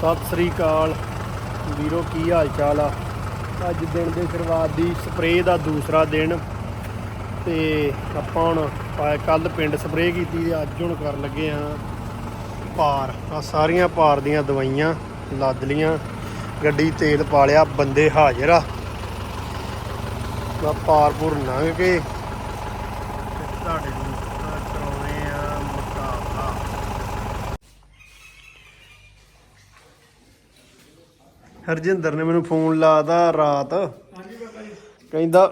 ਸਤਿ ਸ੍ਰੀ ਅਕਾਲ। ਵੀਰੋ, ਕੀ ਹਾਲ ਚਾਲ ਆ? ਅੱਜ ਦਿਨ ਦੇ ਸ਼ੁਰੂਆਤ ਦੀ ਸਪਰੇਅ ਦਾ ਦੂਸਰਾ ਦਿਨ ਤੇ ਆਪਾਂ ਹੁਣ ਕੱਲ ਪਿੰਡ ਸਪਰੇਅ ਕੀਤੀ ਤੇ ਅੱਜ ਹੁਣ ਕਰਨ ਲੱਗੇ ਆ ਪਾਰ ਆ ਸਾਰੀਆਂ ਪਾਰ ਦੀਆਂ ਦਵਾਈਆਂ, ਲੱਦ ਲੀਆਂ, ਗੱਡੀ ਤੇਲ ਪਾ ਲਿਆ, ਬੰਦੇ ਹਾਜ਼ਰ ਆ। ਮੈਂ ਪਾਰਪੁਰ ਲੰਘ ਕੇ ਤੁਹਾਡੇ ਨੂੰ ਆਹ ਕਰਾਉਣੇ ਆ ਮੁਕਾਬਲਾ ਹਰਜਿੰਦਰ ਨੇ ਮੈਨੂੰ ਫੋਨ ਲਾਦਾ ਰਾਤ। ਕਹਿੰਦਾ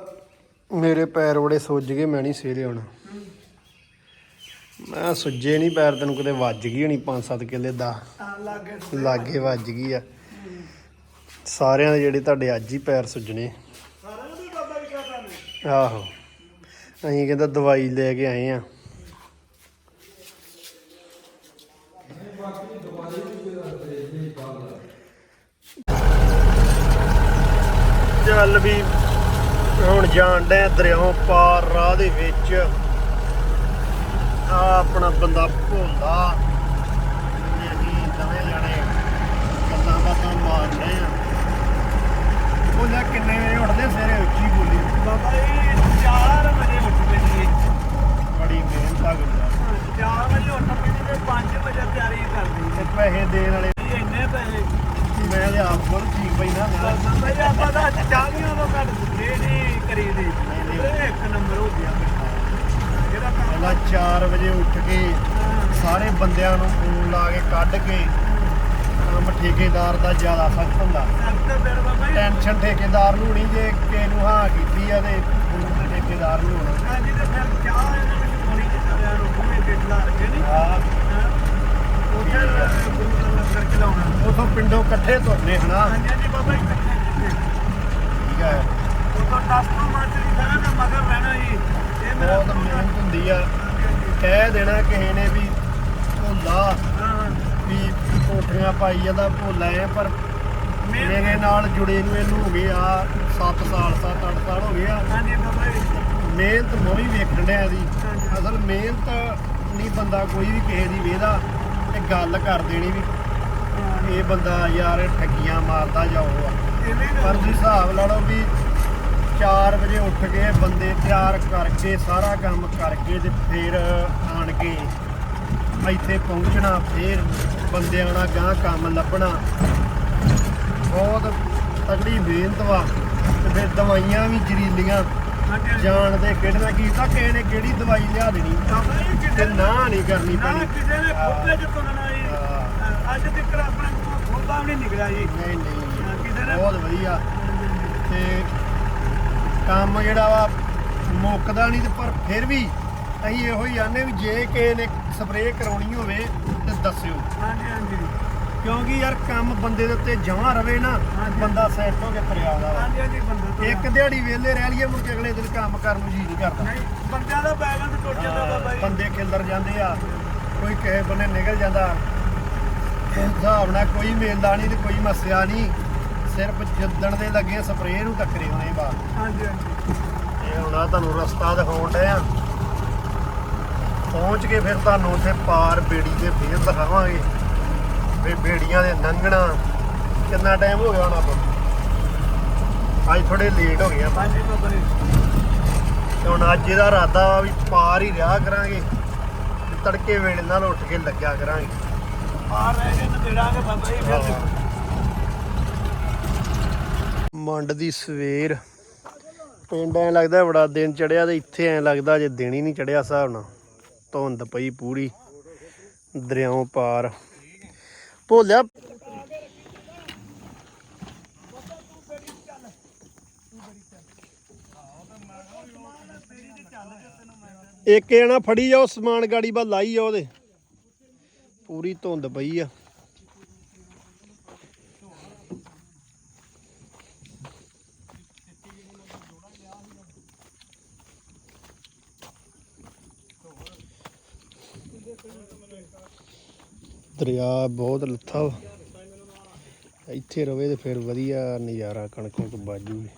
ਮੇਰੇ ਪੈਰ ਬੜੇ ਸੁੱਜ ਗਏ ਮੈਂ ਨਹੀਂ ਸੇਰੇ ਹੁਣ ਮੈਂ ਸੁੱਜੇ ਨਹੀਂ ਪੈਰ ਤੈਨੂੰ ਕਿਤੇ ਵੱਜ ਗਈ ਹੋਣੀ 5-7 ਕਿੱਲੇ ਦਾ? ਲਾਗੇ ਵੱਜ ਗਈ ਆ। ਸਾਰਿਆਂ ਦੇ ਜਿਹੜੇ ਤੁਹਾਡੇ ਅੱਜ ਹੀ ਪੈਰ ਸੁੱਜਣੇ। ਆਹੋ। ਅਸੀਂ ਕਹਿੰਦਾ ਦਵਾਈ ਲੈ ਕੇ ਆਏ ਆ। ਚੱਲ ਵੀ ਹੁਣ ਜਾਣ ਡਿਆ ਦਰਿਆਓਂ ਪਾਰ ਰਾਹ ਦੇ ਵਿੱਚ। ਆ ਆਪਣਾ ਬੰਦਾ ਭੋਲਾ ਤੇ ਅਸੀਂ ਦੋਵੇਂ ਜਾਣੇ ਗੱਲਾਂ ਬਾਤਾਂ ਮਾਰਦੇ ਆ। ਉਹਦਾ ਕਿੰਨੇ ਵਜੇ ਉੱਠਦੇ ਸਵੇਰੇ ਉੱਚੀ ਬੋਲੀ। ਬਾਬਾ 4 ਵਜੇ ਉੱਠਦੇ ਜੀ। ਬੜੀ ਮਿਹਨਤ ਆ ਗੁੰਦਾ 4 ਵਜੇ ਉੱਠ ਕੇ ਤੇ 5 ਵਜੇ ਤਿਆਰੀ ਕਰਦੀ ਤੇ ਪੈਸੇ ਦੇਣ ਵਾਲੇ ਇੰਨੇ ਪੈਸੇ। ਮੈਂ ਤੇ ਆਪ ਕੋਲ ਠੀਕ ਪਈ ਨਾ। ਜੀ ਆਪਾਂ ਤਾਂ ਚਾਹੀਆਂ ਤੋਂ ਘੱਟ ਇਹ ਨਹੀਂ ਨਹੀਂ। ਇਹ ਇੱਕ ਨੰਬਰ ਹੋ ਗਿਆ ਪਹਿਲਾਂ 4 ਵਜੇ ਉੱਠ ਕੇ ਸਾਰੇ ਬੰਦਿਆਂ ਨੂੰ ਫੋਨ ਲਾ ਕੇ ਕੱਢ ਕੇ ਕੰਮ ਠੇਕੇਦਾਰ ਦਾ ਜ਼ਿਆਦਾ ਸਖਤ ਹੁੰਦਾ। ਟੈਨਸ਼ਨ ਠੇਕੇਦਾਰ ਨੂੰ ਨਹੀਂ ਜੇ ਕਿਸੇ ਨੂੰ ਹਾਂ ਕੀਤੀ ਆ ਤੇ ਠੇਕੇਦਾਰ ਨੂੰ ਹੋਣਾ। ਹਾਂਜੀ ਤੇ ਫਿਰ ਚਾਹ ਇਹਨਾਂ ਵਿੱਚ ਪਾਣੀ ਚ ਸਾਰਿਆਂ ਨੂੰ ਪੂਰੇ ਡੇਟ ਲਾ ਰੱਖੇ ਨਹੀਂ ਆ ਉੱਥੇ ਦਾ ਪਿੰਡੋਂ ਇਕੱਠੇ ਤੁਰਨੇ ਹਨਾ? ਹਾਂਜੀ ਹਾਂਜੀ ਬਾਬਾ ਜੀ ਇਕੱਠੇ ਕੀਤੇ। ਠੀਕ ਹੈ। ਉਦੋਂ ਟਾਸਕੋ ਮਾਚਰੀ ਸਾਰਾ ਦਾ ਮਗਰ ਰਹਿਣਾ ਜੀ। ਇਹ ਮੇਰਾ ਬਹੁਤ ਮਿਹਨਤ ਹੁੰਦੀ ਆ। ਕਹਿ ਦੇਣਾ ਕਿਸੇ ਨੇ ਵੀ ਭੋਲਾ ਹਾਂ। ਵੀ ਕੋਠੀਆਂ ਪਾਈ ਜਾਂਦਾ ਭੋਲਾ ਐ ਪਰ ਮੇਰੇ ਨਾਲ ਜੁੜੇ ਨੂੰ ਇਹਨੂੰ ਹੋ ਗਏ ਆ 7 ਸਾਲ 7-8 ਸਾਲ ਹੋ ਗਏ ਆ। ਹਾਂਜੀ ਬਾਬਾ ਜੀ। ਮਿਹਨਤ ਮੈਂ ਵੀ ਵੇਖਣ ਡਿਆ ਹਾਂਜੀ। ਅਸਲ ਮਿਹਨਤ ਨਹੀਂ ਬੰਦਾ ਕੋਈ ਵੀ ਕਿਸੇ ਦੀ ਵੇਦਾ ਤੇ ਗੱਲ ਕਰ ਦੇਣੀ ਵੀ ਇਹ ਬੰਦਾ ਯਾਰ ਠੱਗੀਆਂ ਮਾਰਦਾ ਜਾਓ ਆ। ਇਵੇਂ ਪਰ ਤੁਸੀਂ ਹਿਸਾਬ ਲਾ ਲਓ ਵੀ 4 ਵਜੇ ਉੱਠ ਕੇ ਬੰਦੇ ਤਿਆਰ ਕਰਕੇ ਸਾਰਾ ਕੰਮ ਕਰਕੇ ਤੇ ਫਿਰ ਆਣ ਕੇ ਇੱਥੇ ਪਹੁੰਚਣਾ ਫਿਰ ਬੰਦਿਆਂ ਨਾਲ ਗਾਂ ਕੰਮ ਲੱਭਣਾ। ਬਹੁਤ ਤਗੜੀ ਮਿਹਨਤ ਵਾ ਤੇ ਫਿਰ ਦਵਾਈਆਂ ਵੀ ਜ਼ਰੀਲੀਆਂ। ਹਾਂਜੀ ਜਾਣ ਦੇ ਕਿਹੜਾ ਕੀਤਾ ਕਿਸੇ ਨੇ ਕਿਹੜੀ ਦਵਾਈ ਲਿਆ ਦੇਣੀ। ਤੇ ਨਾ ਨਹੀਂ ਕਰਨੀ ਨਾ ਪੈਣੀ। ਕਿਸੇ ਨੇ ਖੋਪੇ ਚ ਤੁਰਨਾ ਜੀ। ਅੱਜ ਤੱਕ ਆਪਣਾ ਖੋਪਾ ਵੀ ਨਹੀਂ ਨਿਕਲਿਆ ਜੀ। ਨਹੀਂ ਹਾਂ, ਕਿਸੇ ਨਹੀਂ ਨੇ ਬਹੁਤ ਵਧੀਆ। ਤੇ ਕੰਮ ਜਿਹੜਾ ਵਾ ਮੁੱਕਦਾ ਨਹੀਂ ਤੇ ਪਰ ਫਿਰ ਵੀ ਅਸੀਂ ਇਹੋ ਹੀ ਆਨੇ ਵੀ ਜੇ ਕਿਸੇ ਨੇ ਸਪਰੇਅ ਕਰਾਉਣੀ ਹੋਵੇ ਤੇ ਦੱਸਿਓ। ਹਾਂਜੀ ਹਾਂਜੀ। ਕਿਉਂਕਿ ਯਾਰ ਕੰਮ ਬੰਦੇ ਦੇ ਉੱਤੇ ਜਮਾ ਰਵੇ ਨਾ। ਬੰਦਾ ਸੈੱਟ ਹੋ ਕੇ ਤੁਰਿਆ ਆਉਂਦਾ ਹਾਂਜੀ ਹਾਂਜੀ ਬੰਦਾ ਤੋਂ। ਇੱਕ ਦਿਹਾੜੀ ਵਿਹਲੇ ਰਹਿ ਲਈਏ ਮੁੜ ਕੇ ਅਗਲੇ ਦਿਨ ਕੰਮ ਕਰਨ ਨੂੰ ਜੀ ਨਹੀਂ ਕਰਦਾ। ਨਹੀਂ ਬੰਦਿਆਂ ਦਾ ਬੈਲੈਂਸ ਟੁੱਟ ਜਾਂਦਾ ਬਾਬਾ ਜੀ। ਬੰਦੇ ਖਿਲਰ ਜਾਂਦੇ ਆ ਕੋਈ ਕਿਸੇ ਬੰਨੇ ਨਿਕਲ ਜਾਂਦਾ। ਹਿਸਾਬ ਨਾਲ ਕੋਈ ਮੇਲਦਾ ਨਹੀਂ ਤੇ ਕੋਈ ਮਸਿਆ ਨਹੀਂ ਸਿਰਫ ਜਿੱਦਣ ਦੇ ਲੱਗੇ ਸਪਰੇਅ ਨੂੰ ਟੱਕਰੇ ਹੋਣੇ ਬਾ। ਹਾਂਜੀ ਹਾਂਜੀ। ਇਹ ਹੁਣ ਆ ਤੁਹਾਨੂੰ ਰਸਤਾ ਦਿਖਾਉਣ ਡਏ ਆ। ਪਹੁੰਚ ਕੇ ਫਿਰ ਤੁਹਾਨੂੰ ਉੱਥੇ ਪਾਰ ਬੇੜੀ ਦੇ ਫੇਰ ਦਿਖਾਵਾਂਗੇ। ਵੀ ਬੇੜੀਆਂ ਦੇ ਲੰਘਣਾ ਕਿੰਨਾ ਟਾਈਮ ਹੋ ਗਿਆ ਹੁਣ ਆਪਾਂ? ਅੱਜ ਥੋੜੇ ਲੇਟ ਹੋ ਗਏ ਆਪਾਂ। ਹਾਂਜੀ ਬਾਬਾ ਜੀ ਤੇ ਹੁਣ ਅੱਜ ਇਹਦਾ ਇਰਾਦਾ ਵਾ ਵੀ ਪਾਰ ਹੀ ਰਿਹਾ ਕਰਾਂਗੇ। ਤੇ ਤੜਕੇ ਵੇਲੇ ਨਾਲ ਉੱਠ ਕੇ ਲੱਗਿਆ ਕਰਾਂਗੇ। ਆ ਰਹਿ ਗਏ ਨੇੜਾਂਗੇ ਬਾਬਾ ਜੀ ਫਿਰ। ਮੰਡ ਦੀ ਸਵੇਰ। ਪਿੰਡ ਐ ਲੱਗਦਾ ਬੜਾ ਦਿਨ ਚੜਿਆ ਤੇ ਇੱਥੇ ਐ ਲੱਗਦਾ ਜੇ ਦਿਨ ਹੀ ਨਹੀਂ ਚੜਿਆ ਹਿਸਾਬ ਨਾਲ। ਧੁੰਦ ਪਈ ਪੂਰੀ। ਦਰਿਆਓਂ ਪਾਰ। ਭੋਲਿਆ। ਇੱਕ ਜਣਾ ਫੜੀ ਜਾਓ, ਸਮਾਨ ਗਾੜੀ ਬਾ ਲਾਈ ਜਾ ਉਹਦੇ। ਪੂਰੀ ਧੁੰਦ ਪਈ ਆ। ਦਰਿਆ ਬਹੁਤ ਲੱਥਾ ਵਾ। ਇੱਥੇ ਰਵੇ ਤੇ ਫਿਰ ਵਧੀਆ ਨਜ਼ਾਰਾ ਕਣਕ ਕੁ ਬਾਜੂਗੀ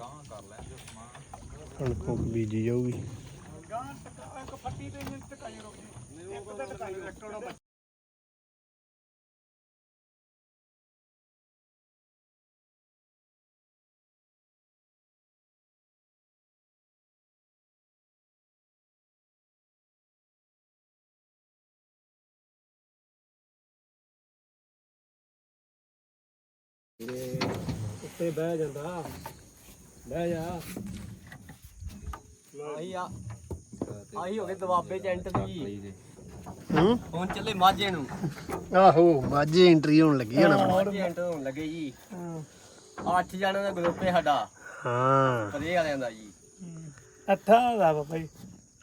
ਕਣਕ ਕੁ ਬੀਜੀ ਜਾਊਗੀ। ਇੱਕ ਫੱਟੀ ਤੇ ਟਕਾਈ ਰੋਕੀ। ਇੱਕ ਤੇ ਟਕਾਈ ਰੱਖਣਾ ਉੱਤੇ ਬਹਿ ਜਾਂਦਾ। ਬਹਿ ਜਾ। ਆਈ ਆ। ਆਈ ਹੋ ਗਏ ਦਵਾਬੇ ਏਜੰਟ ਦੀ। ਹੂੰ? ਹੁਣ ਚੱਲੇ ਮਾਝੇ ਨੂੰ। ਆਹੋ ਮਾਝੇ ਐਂਟਰੀ ਹੋਣ ਲੱਗੀ ਹਣਾ ਮਾਝੇ ਏਜੰਟ ਹੋਣ ਲੱਗੇ ਜੀ। ਅੱਠ ਜਣਾਂ ਦਾ ਗਰੁੱਪ ਹੈ ਸਾਡਾ। ਹਾਂ। ਪਰੇ ਵਾਲਿਆਂ ਦਾ ਜੀ। ਅੱਠਾ ਦਾ ਬਾਬਾ ਜੀ।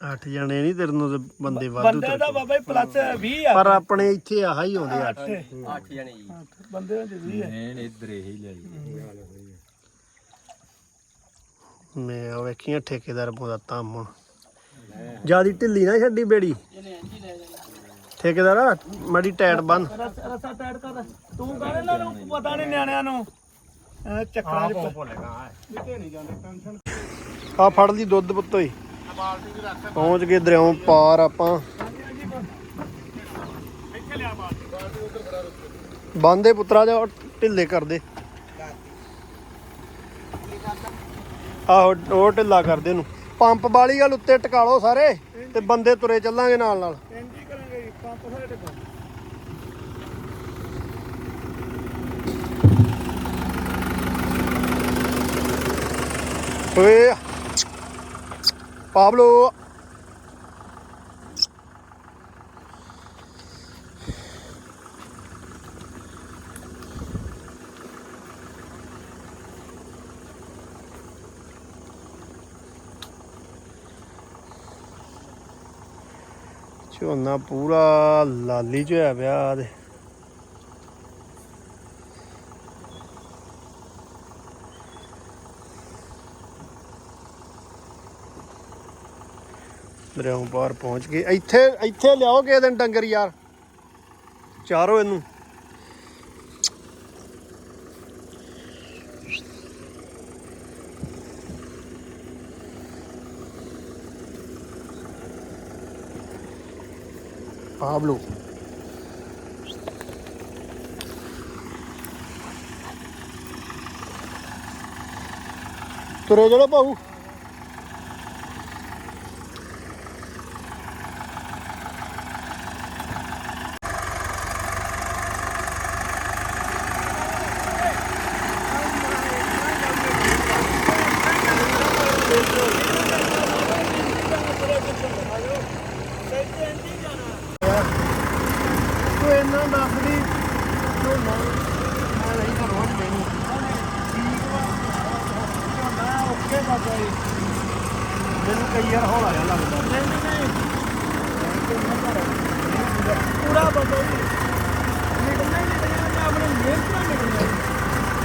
ਅੱਠ ਜਣੇ ਨਹੀਂ ਤੇਰੇ ਨੂੰ ਤੇ ਬੰਦੇ ਵਾਧੂ ਬੰਦੇ ਦਾ। ਬਾਬਾ ਜੀ ਪਲੱਸ 20 ਆ। ਪਰ ਆਪਣੇ ਇੱਥੇ ਆਹ ਹੀ ਆਉਂਦੇ ਆ ਅੱਠ। ਜਣੇ ਜੀ। ਬੰਦੇ ਦੇ 20 ਆ ਮੈਂ ਉਹ ਵੇਖੀਆਂ ਠੇਕੇਦਾਰ ਪਾਉਂਦਾ ਤੰਮ ਹੁਣ ਜਿਆਦੀ ਢਿੱਲੀ ਨਾ ਛੱਡੀ ਬੇੜੀ। ਠੇਕੇਦਾਰ ਮੜੀ ਟਾਈਟ ਬੰਨ। ਰਸ- ਟੈਡ ਕਰ। ਤੂੰ ਕਹਿੰਦੇ ਨਾ ਨੂੰ ਪਤਾ ਨਹੀਂ ਨਿਆਣਿਆਂ ਨੂੰ। ਚੱਕਰਾਂ ਚ ਆ ਫੜ ਲਈ ਦੁੱਧ ਪੁੱਤੋਈ ਪਹੁੰਚ ਗਏ ਦਰਿਆਓਂ ਪਾਰ ਆਪਾਂ। ਬੰਦੇ ਪੁੱਤਰਾ ਜਾ ਢਿੱਲੇ ਕਰਦੇ ਆਹੋ ਉਹ ਢਿੱਲਾ ਕਰਦੇ ਨੂੰ ਪੰਪ ਵਾਲੀ ਗੱਲ ਉੱਤੇ ਟਿਕਾ ਲਓ ਸਾਰੇ ਤੇ ਬੰਦੇ ਤੁਰੇ ਚੱਲਾਂਗੇ ਨਾਲ ਨਾਲ। ਇੰਜੀ ਕਰਾਂਗੇ ਜੀ, ਪੰਪ ਸਾਰੇ ਟਕਾ ਓਏ ਪਾਬਲੋ ਝੋਨਾ ਪੂਰਾ ਲਾਲੀ ਚ ਹੋਇਆ ਪਿਆ ਤੇ ਦਰਿਆਓਂ ਪਾਰ ਪਹੁੰਚ ਗਏ। ਇੱਥੇ ਇੱਥੇ ਲਿਆਓ ਕਿਸੇ ਦਿਨ ਡੰਗਰ ਯਾਰ। ਚਾਰੋ ਇਹਨੂੰ। ਪਾਬਲੋ ਤੁਰੇ ਜਿਹੜਾ ਭਾਊ। ਤੂੰ ਇਹਨਾਂ ਦੱਸਦੀ ਤੂੰ ਨਾ ਮੈਂ ਨਹੀਂ ਕਰਵਾ ਮੈਨੂੰ ਠੀਕ ਵਾ ਝੋਨਾ ਓਕੇ ਬਾਬਾ ਜੀ। ਮੈਨੂੰ ਕਈ ਵਾਰ ਹੌਲਾ ਜਿਹਾ ਲੱਗਦਾ। ਨਹੀਂ ਨਹੀਂ ਪੂਰਾ ਬਾਬਾ ਜੀ। ਨਿਕਲਣਾ ਹੀ ਨਿਕਲਣਾ ਤੇ ਆਪਣੇ ਮਿਹਨਤ ਨਾਲ ਨਿਕਲਣਾ।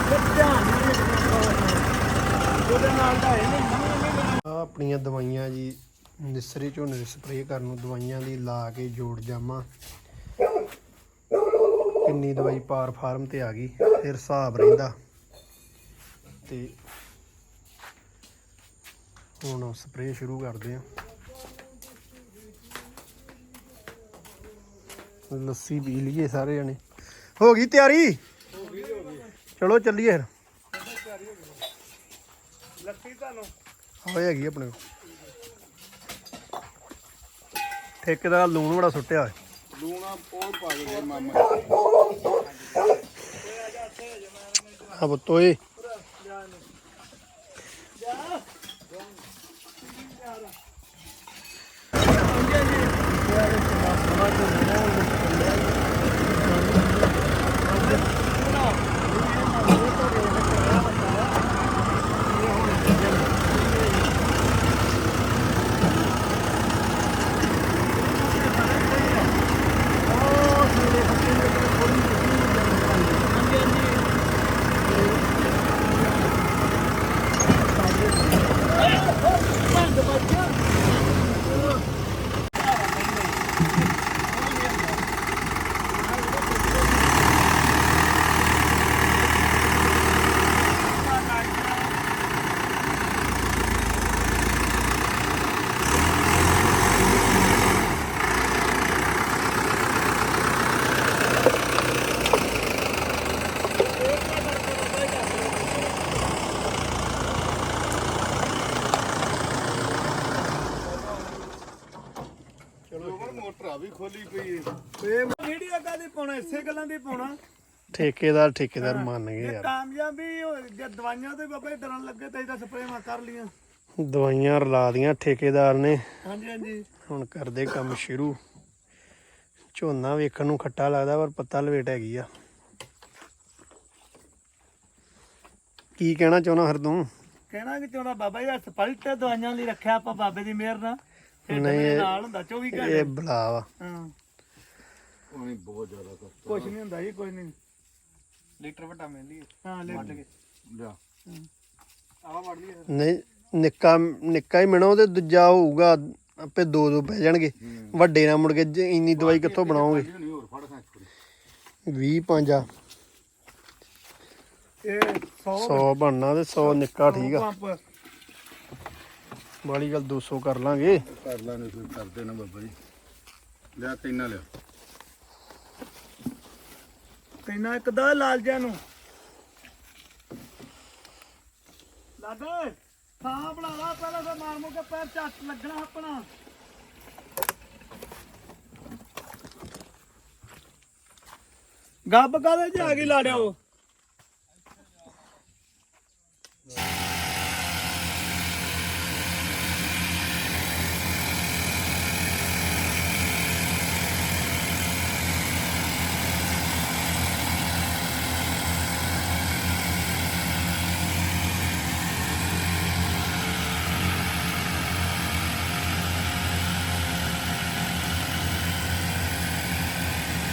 ਤੇ ਧਿਆਨ ਨਾਲ ਨਿਕਲਣਾ। ਉਹਦੇ ਨਾਲ ਦਾ ਇਹ ਨਹੀਂ। ਆ ਆਪਣੀਆਂ ਦਵਾਈਆਂ ਜੀ ਨਿਸਰੇ ਝੋਨੇ ਦੇ ਸਪਰੇਅ ਕਰਨ ਨੂੰ ਦਵਾਈਆਂ ਦੀ ਲਾ ਕੇ ਜੋੜ ਜਾਵਾਂ। ਕਿੰਨੀ ਦਵਾਈ ਪਾਰ ਫਾਰਮ ਤੇ ਆ ਗਈ, ਫਿਰ ਹਿਸਾਬ ਰਹਿੰਦਾ। ਤੇ ਹੁਣ ਸਪਰੇਅ ਸ਼ੁਰੂ ਕਰਦੇ ਆ ਲੱਸੀ ਪੀ ਲਈਏ ਸਾਰੇ ਜਣੇ। ਹੋ ਗਈ ਤਿਆਰੀ? ਚਲੋ ਚੱਲੀਏ ਫਿਰ। ਲੱਸੀ ਤੁਹਾਨੂੰ ਹੋਏ ਹੈਗੀ ਆਪਣੇ ਕੋਲ। ਠੇਕੇਦਾਰ ਲੂਣ ਬੜਾ ਸੁੱਟਿਆ ਹੋਇਆ। ਲੂਣਾ ਪੋਲ ਪਾ ਦੇ ਮਾਮਾ ਆ ਬਤੋਏ ਮੋਟਰ ਆ ਵੀ ਖੋਲੀ ਪਈ ਏ। ਇਹ ਵੀਡੀਓ ਕਾਦੀ ਪਾਉਣਾ ਇਸੇ ਗੱਲਾਂ ਦੀ ਪਾਉਣਾ? ਠੇਕੇਦਾਰ ਠੇਕੇਦਾਰ ਮੰਨ ਗਏ ਯਾਰ। ਕਾਮਯਾਬੀ ਹੋਏ ਜੇ ਦਵਾਈਆਂ ਤੇ ਬਾਬਾ ਡਰਨ ਲੱਗੇ ਤੇ ਇਹਦਾ ਸਪਰੇਅ ਕਰ ਲੀਆਂ ਦਵਾਈਆਂ ਰਲਾ ਦੀਆਂ ਠੇਕੇਦਾਰ ਨੇ। ਹਾਂਜੀ ਹਾਂਜੀ। ਹੁਣ ਕਰਦੇ ਕੰਮ ਸ਼ੁਰੂ। ਝੋਨਾ ਵੇਖਣ ਨੂੰ ਖੱਟਾ ਲੱਗਦਾ ਪਰ ਪੱਤਾ ਲਵੇਟ ਹੈਗੀ ਆ। ਕੀ ਕਹਿਣਾ ਚਾਹੁੰਦਾ ਹਰ ਤੂੰ? ਕਹਿਣਾ ਕਿ ਚਾਹੁੰਦਾ ਬਾਬਾ ਜੀ ਸਪਲਟ ਦਵਾਈਆਂ ਲਈ ਰੱਖਿਆ ਆਪਾਂ ਬਾਬੇ ਦੀ ਮਿਹਰ ਨਾਲ। ਨਹੀਂ, ਇਹ- ਨਾਲ ਹੁੰਦਾ 24 ਇਹ ਘੰਟੇ ਬਲਾ ਵਾ। ਹਾਂ। ਉਹਨੇ ਬਹੁਤ ਜ਼ਿਆਦਾ ਕਸ਼ਟ ਕੁਝ ਨਹੀਂ ਹੁੰਦਾ ਜੀ ਕੁਝ ਨਹੀਂ। ਲੀਟਰ ਵੱਡਾ ਮਿਲ ਲਈ ਹਾਂ ਲੈ ਲਿਆ ਆਵਾ ਵੜ ਲਈ ਨਹੀਂ ਨਿੱਕਾ ਨਿੱਕਾ ਹੀ ਮਿਣੋ ਤੇ ਦੂਜਾ ਹੋਊਗਾ ਆਪੇ ਦੋ ਦੋ ਪੈ ਜਾਣਗੇ। ਵੱਡੇ ਨਾਲ ਮੁੜ ਕੇ ਜ- ਇੰਨੀ ਦਵਾਈ ਕਿੱਥੋਂ ਬਣਾਓਗੇ? ਨਹੀਂ ਹੋਰ ਫੜ ਖਾਂ 20 ਪੰਜਾ ਇਹ 100 100 ਬਣਨਾ ਤੇ 100 ਨਿੱਕਾ ਠੀਕ ਆ। ਪੰਪ। ਵਾਲੀ ਗੱਲ 200 ਕਰ ਲਾਂਗੇ। ਕਰ ਲਾਂਗੇ ਫਿਰ ਕਰਦੇ ਨਾ ਬਾਬਾ ਜੀ। ਲਿਆ ਤੈਨਾਂ ਲਿਆ। ਕਹਿੰਦਾ ਇੱਕ ਦਾ ਲਾਲ ਜਿਹਾ ਨੂੰ। ਲਾਦੇ ਥਾਂ ਬਣਾ ਲਾ ਪਹਿਲਾਂ ਤਾਂ ਮਾਰ ਮੁੱਕ ਕੇ ਪੈਰ ਝੱਟ ਲੱਗਣਾ ਆਪਣਾ। ਗੱਬ ਕਾਦੇ ਜਾ ਕੇ ਲਾੜਿਓ?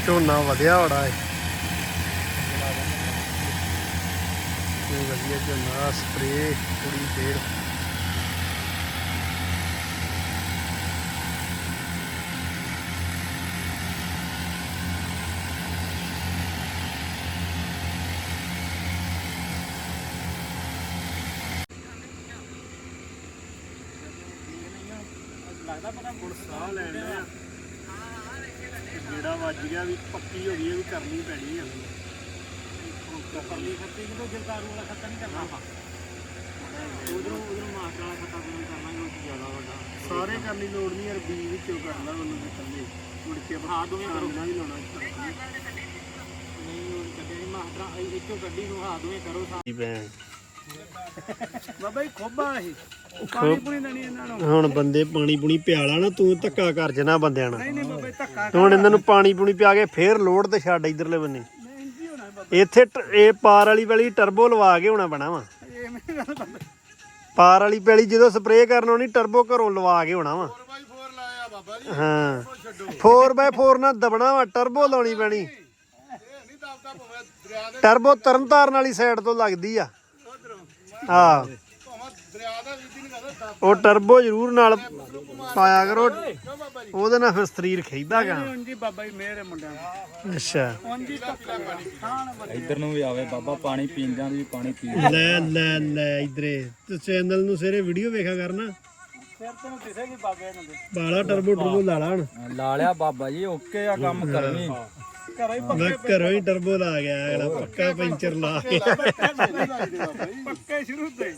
ਝੋਨਾ ਵਧਿਆ ਬੜਾ ਹੈ ਇਹ ਵਧੀਆ ਝੋਨਾ ਸਪਰੇ ਕੁੜੀ ਫੇਰ। ਲੱਗਦਾ ਪਤਾ ਗੁੜ ਸਾਹ ਲੈਣ ਜਿਹੜਾ ਵੱਜ ਗਿਆ ਵੀ ਪੱਕੀ ਹੋ ਗਈ ਇਹ ਵੀ ਕਰਨੀ ਪੈਣੀ ਆ। ਪਰਲੀ ਖੱਤੀ ਕਿਤੋਂ ਜਲਦਾਰੂ ਵਾਲਾ ਖੱਤਾ ਨਹੀਂ ਕਰਨਾ ਉਧਰੋਂ ਉਧਰੋਂ ਮਾਸਟਰ ਵਾਲਾ ਖੱਤਾ ਪੂਰਾ ਕਰਨਾ ਉਹ ਜ਼ਿਆਦਾ ਵੱਡਾ ਸਾਰੇ ਕਰਨ ਦੀ ਲੋੜ ਨਹੀਂ ਯਾਰ ਬੀ ਵਿੱਚੋਂ ਕਰ ਲਾ ਉਹਨੂੰ ਤੇ ਥੱਲੇ ਮੁੜ ਕੇ ਹਾਂ ਦੋਵੇਂ ਕਰੋ। ਵੀ ਲਾਉਣਾ ਨਹੀਂ ਉਹ ਕੱਢਿਆ ਨਹੀਂ ਮਾਸਟਰ ਇਹ ਇੱਥੋਂ ਕੱਢੀ ਨੂੰ ਹਾਂ ਦੋਵੇਂ ਕਰੋ ਸਾ ਭੈਣ। ਬਾਬਾ ਜੀ ਖੋਬਾ ਇਹ। ਪਾਣੀ ਪੂਣੀ ਦੇਣੀ ਇਹਨਾਂ ਨੂੰ। ਹੁਣ ਬੰਦੇ ਪਾਣੀ ਪੂਣੀ ਪਿਆਲਾ ਨਾ ਤੂੰ ਧੱਕਾ ਕਰ ਜਨਾ ਬੰਦਿਆਂ ਨਾਲ। ਨਹੀਂ ਨਹੀਂ ਬਾਬਾ ਜੀ ਧੱਕਾ ਹੁਣ ਇਹਨਾਂ ਨੂੰ ਪਾਣੀ ਪੂਣੀ ਪਿਆ ਕੇ ਫੇਰ ਲੋਡ ਤੇ ਛੱਡ ਇਧਰਲੇ ਬੰਨੇ। ਨਹੀਂ ਇੰਜੀ ਹੋਣਾ ਬਾਬਾ ਇੱਥੇ ਟ- ਇਹ ਪਾਰ ਵਾਲੀ ਵਾਲੀ ਟਰਬੋ ਲਵਾ ਕੇ ਹੋਣਾ ਪੈਣਾ ਵਾ। ਇਹ ਮੇਰੀ ਗੱਲ ਬਾਬਾ ਪਾਰ ਵਾਲੀ ਪੈਲੀ ਜਦੋਂ ਸਪਰੇਅ ਕਰਨ ਆਉਣੀ ਟਰਬੋ ਘਰੋਂ ਲਵਾ ਕੇ ਹੋਣਾ ਵਾ। 4x4 ਲਾਇਆ ਬਾਬਾ ਜੀ। ਹਾਂ। 4x4 ਨਾਲ ਦਬਣਾ ਵਾ ਟਰਬੋ ਲਾਉਣੀ ਪੈਣੀ। ਇਹ ਨਹੀਂ ਦਬਦਾ ਭਾਵੇਂ ਦਰਿਆ ਦੇ ਟਰਬੋ ਤਰਨਤਾਰਨ ਵਾਲੀ ਸਾਈਡ ਤੋਂ ਲੱਗਦੀ ਆ। ਹਾਂ। ਉਹ ਟਰਬੋ ਜ਼ਰੂਰ ਨਾਲ ਪਾਇਆ ਕਰੋ। ਉਹਦੇ ਨਾਲ ਫਿਰ ਸਰੀਰ ਖਿੱਚਦਾ ਗਾ। ਉਂਜੀ ਬਾਬਾ ਜੀ ਮੇਰੇ ਮੁੰਡਿਆਂ ਅੱਛਾ। ਇੱਧਰ ਨੂੰ ਵੀ ਆਵੇ ਬਾਬਾ ਪਾਣੀ ਪੀਂਦਿਆਂ ਦੀ ਵੀ ਪਾਣੀ ਪੀ ਲੈ ਲੈ ਲੈ ਇਧਰੇ। ਤੇ ਚੈਨਲ ਨੂੰ ਸਵੇਰੇ ਵੀਡੀਓ ਵੇਖਿਆ ਕਰਨਾ। ਫਿਰ ਤੈਨੂੰ ਦਿਸੇਗੀ ਬਾਬੇ ਨੂੰ। ਬਾਲਾ ਟਰਬੋ ਟਰਬੋ ਲਾ ਲਾ ਹੁਣ। ਲਾ ਲਿਆ ਬਾਬਾ ਜੀ ਓਕੇ ਆ ਕੰਮ ਕਰਨੀ। ਘਰੋਂ ਹੀ ਮੈਂ ਘਰੋਂ ਹੀ ਟਰਬੋ ਲਾ ਗਿਆ ਅਗਲਾ ਪੱਕਾ ਪੈਂਚਰ ਲਾ ਕੇ ਪੱਕੇ ਸ਼ੁਰੂ ਤੋਂ ਹੀ।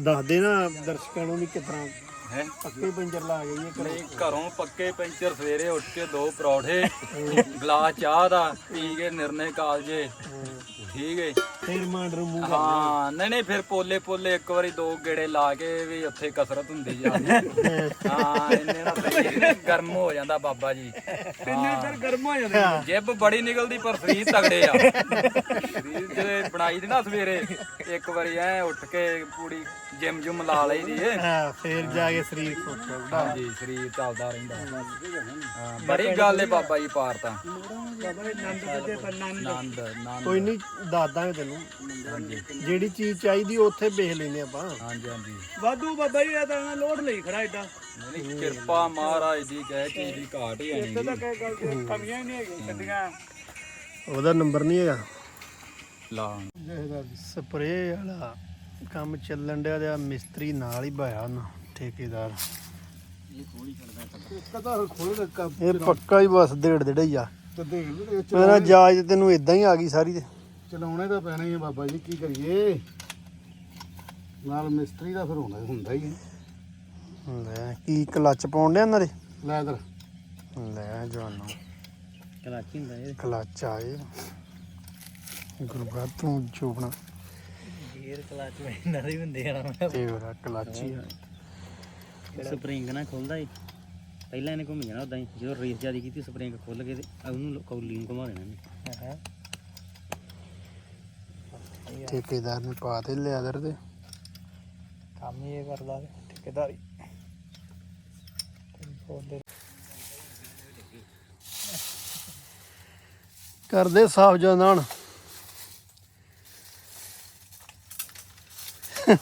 ਦੱਸ ਦੇ ਨਾ ਦਰਸ਼ਕਾਂ ਨੂੰ ਵੀ ਕਿਤਨਾ ਹੈ। ਪੱਕੇ ਪੈਂਚਰ ਲਾ ਗਈ ਇਹ ਨਹੀਂ ਘਰੋਂ ਪੱਕੇ ਪੈਂਚਰ ਸਵੇਰੇ ਉੱਠ ਕੇ ਦੋ ਪਰੌਠੇ ਗਲਾਸ ਚਾਹ ਦਾ ਪੀ ਕੇ ਨਿਰਣੇ ਕਾਲਜੇ। ਠੀਕ ਹੈ ਫੇਰ ਮਾਂਡਰ ਮੂੰਹ ਹਾਂ ਨਹੀਂ ਨਹੀਂ ਫਿਰ ਪੋਲੇ ਪੋਲੇ ਇੱਕ ਵਾਰੀ ਦੋ ਗੇੜੇ ਲਾ ਕੇ ਵੀ ਉੱਥੇ ਕਸਰਤ ਹੁੰਦੀ ਜਾਂਦੀ ਹਾਂ ਇੰਨੇ ਨਾਲ ਸਰੀਰ ਗਰਮ ਹੋ ਜਾਂਦਾ ਬਾਬਾ ਜੀ। ਤਿੰਨੇ ਫਿਰ ਗਰਮ ਹੋ ਜਾਂਦੇ। ਜਿੱਬ ਬੜੀ ਨਿਕਲਦੀ ਪਰ ਸਰੀਰ ਤਗੜੇ ਆ। ਸਰੀਰ ਜਿਹੜੇ ਬਣਾਈ ਦੀ ਨਾ ਸਵੇਰੇ ਇੱਕ ਵਾਰੀ ਐ ਉੱਠ ਕੇ ਪੂਰੀ ਜਿਮ ਜੁਮ ਲਾ ਲਈ ਦੀ ਏ। ਹਾਂ ਫੇਰ ਜਾ ਕੇ ਸਰੀਰ ਖੁਸ਼ ਹੁੰਦਾ ਹਾਂਜੀ ਸਰੀਰ ਚੱਲਦਾ ਰਹਿੰਦਾ। ਹਾਂ ਬੜੀ ਗੱਲ ਏ ਬਾਬਾ ਜੀ ਪਾਰ ਤਾਂ। ਬਾਬਾ ਜੀ ਨੰਦ ਬੱਜੇ ਪਰ ਨੰਦ। ਆਨੰਦ ਆਨੰਦ ਕੋਈ ਨਹੀਂ ਦੱਸ ਦਾਂਗੇ ਤੈਨੂੰ। ਜਿਹੜੀ ਚੀਜ਼ ਚਾਹੀਦੀ ਉੱਥੇ ਵੇਖ ਲੈਨੇ ਆਪਾਂ। ਹਾਂਜੀ ਹਾਂਜੀ। ਵਾਧੂ ਬਾਬਾ ਜੀ ਇਹ ਤਾਂ ਨਾ ਲੋਡ ਲਈ ਖੜਾ ਏਡਾ ਨਹੀਂ ਕਿਰਪਾ ਮਹਾਰਾਜ ਦੀ ਕਹਿ ਚੀਜ਼ ਦੀ ਘਾਟ ਹੀ ਇੱਥੇ ਤਾਂ ਨਹੀਂ ਕਈ ਗੱਲ ਦੀਆਂ ਕਮੀਆਂ ਹੀ ਨਹੀਂ ਹੈਗੀਆਂ ਛੱਡੀਆਂ ਉਹਦਾ ਨੰਬਰ ਨਹੀਂ ਹੈਗਾ। ਲਾ। ਸਪਰੇਅ ਵਾਲਾ ਕੰਮ ਚੱਲਣ ਡਿਆ ਤੇ ਆ ਮਿਸਤਰੀ ਨਾਲ ਹੀ ਬਾਇਆ ਨਾ। ਠੇਕੇਦਾਰ। ਦੇ ਇਹ ਪੱਕਾ ਹੀ ਬਸ ਡੇਢ ਡੇਢ ਹੀ ਆ। ਤੇ ਦੇਖ ਲਓ ਇਹ ਮੇਰਾ ਜਾਜ ਤੈਨੂੰ ਇਦਾਂ ਹੀ ਆ ਗਈ ਸਾਰੀ ਤੇ। ਚਲਾਉਣੇ ਤਾਂ ਪੈਣਾ ਹੀ ਹੈ ਬਾਬਾ ਜੀ ਕੀ ਕਰੀਏ? ਨਾਲ ਮਿਸਤਰੀ ਦਾ ਫਿਰ ਹੋਣਾ ਹੁੰਦਾ ਹੀ ਹੈ ਲੈ ਕੀ ਕਲੱਚ ਪਾਉਣ ਡਿਆ ਇਹਨਾਂ ਦੇ? ਲੈ ਇਧਰ ਲੈ ਜਾਨੋ ਕਲਾਚੀ ਹੁੰਦਾ ਇਹ। ਕਲਚ ਆਏ ਗੁਰੂਗਾ ਤੂੰ ਚੋਬਣਾ ਗੇਅਰ ਕਲਾਚ ਵਿੱਚ ਨਰੇ ਹੁੰਦੇ ਆ। ਨਾ ਤੇ ਉਹਦਾ ਕਲਾਚੀ ਸਪਰਿੰਗ ਨਾ ਖੁੱਲਦਾ ਏ। ਪਹਿਲਾਂ ਇਹਨੇ ਘੁੰਮ ਜਾਣਾ ਉਦਾਂ ਹੀ ਜਦੋਂ ਰੇਸ ਜਿਆਦੀ ਕੀਤੀ ਸਪਰਿੰਗ ਖੁੱਲ ਕੇ ਤੇ ਉਹਨੂੰ ਕੌਲੀ ਨੂੰ ਘੁਮਾ ਦੇਣਾ ਇਹਨੇ। ਠੇਕੇਦਾਰ ਨੇ ਪਾ ਤੇ ਲਿਆ ਦਰ ਤੇ। ਕੰਮ ਹੀ ਇਹ ਕਰਦਾ ਠੇਕੇਦਾਰੀ। ਕਰਦੇ ਸਾਫ਼ ਜਨਾਨ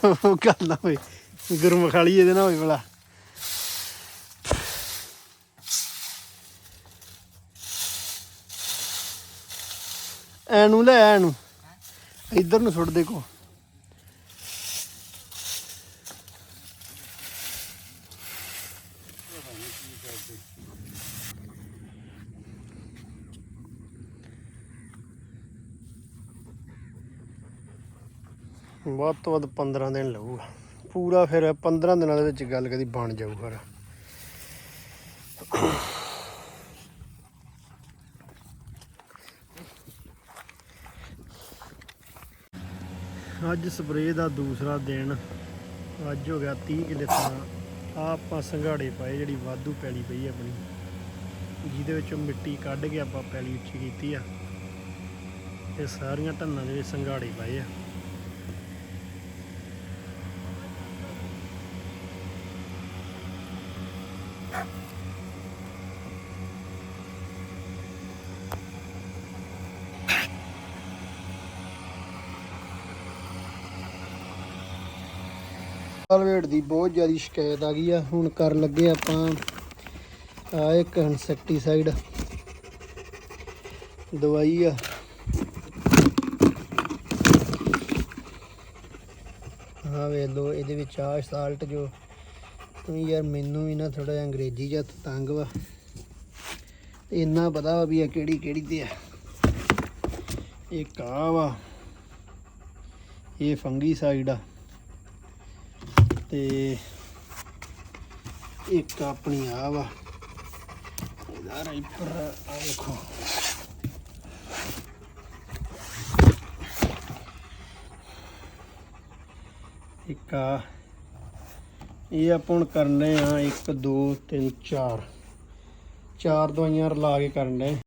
ਉਹ ਗੱਲ ਨਾ ਹੋਈ ਗੁਰਮਖਾਲੀ ਇਹਦੇ ਨਾਲ ਹੋਈ ਬਲਾ ਐਨੂੰ ਲੈ ਐਨੂੰ ਇੱਧਰ ਨੂੰ ਸੁੱਟ ਦੇ ਕੋ ਵੱਧ ਤੋਂ ਵੱਧ 15 ਦਿਨ ਲਊਗਾ। ਪੂਰਾ ਫਿਰ 15 ਦਿਨਾਂ ਦੇ ਵਿੱਚ ਗੱਲ ਕਦੀ ਬਣ ਜਾਊ ਫਿਰ। ਅੱਜ ਸਪਰੇਅ ਦਾ ਦੂਸਰਾ ਦਿਨ। ਅੱਜ ਹੋ ਗਿਆ 30 ਕਿਲੇ ਤਾਂ ਆ ਆਪਾਂ ਸੰਘਾੜੇ ਪਾਏ, ਜਿਹੜੀ ਵਾਧੂ ਪੈਲੀ ਪਈ ਆਪਣੀ। ਜਿਹਦੇ ਵਿੱਚੋਂ ਮਿੱਟੀ ਕੱਢ ਕੇ ਆਪਾਂ ਪੈਲੀ ਉੱਚੀ ਕੀਤੀ ਆ। ਇਹ ਸਾਰੀਆਂ ਢੰਨਾਂ ਦੇ ਵਿੱਚ ਸੰਘਾੜੇ ਪਾਏ ਆ। ਕਾਲਵੇਟ ਦੀ ਬਹੁਤ ਜ਼ਿਆਦਾ ਸ਼ਿਕਾਇਤ ਆ ਗਈ ਆ। ਹੁਣ ਕਰਨ ਲੱਗੇ ਆਪਾਂ ਆ ਇੱਕ ਇਨਸੈਕਟੀਸਾਈਡ ਦਵਾਈ ਆ। ਹਾਂ ਵੇ ਲੋ ਇਹਦੇ ਵਿੱਚ ਆ ਸਾਲਟ ਜੋ ਯਾਰ ਮੈਨੂੰ ਵੀ ਨਾ ਥੋੜਾ ਜਿਹਾ ਅੰਗਰੇਜ਼ੀ ਜਿਹਾ ਤੰਗ ਵਾ। ਤੇ ਇੰਨਾ ਪਤਾ ਵਾ ਵੀ ਇਹ ਕਿਹੜੀ ਕਿਹੜੀ ਤੇ ਆ। ਇਹ ਆ ਵਾ, ਇਹ ਫੰਗੀ ਸਾਈਡ ਆ। ਤੇ ਇੱਕ ਆਪਣੀ ਆ ਵਾ। ਇਹਦਾ ਰਾਈਪਰ ਆ ਵੇਖੋ। ਇੱਕ ਆ। ਇਹ ਆਪਾਂ ਹੁਣ ਕਰਨੇ ਆ 1 2 3 4 ਚਾਰ ਦਵਾਈਆਂ ਰਲਾ ਕੇ ਕਰਨੇ।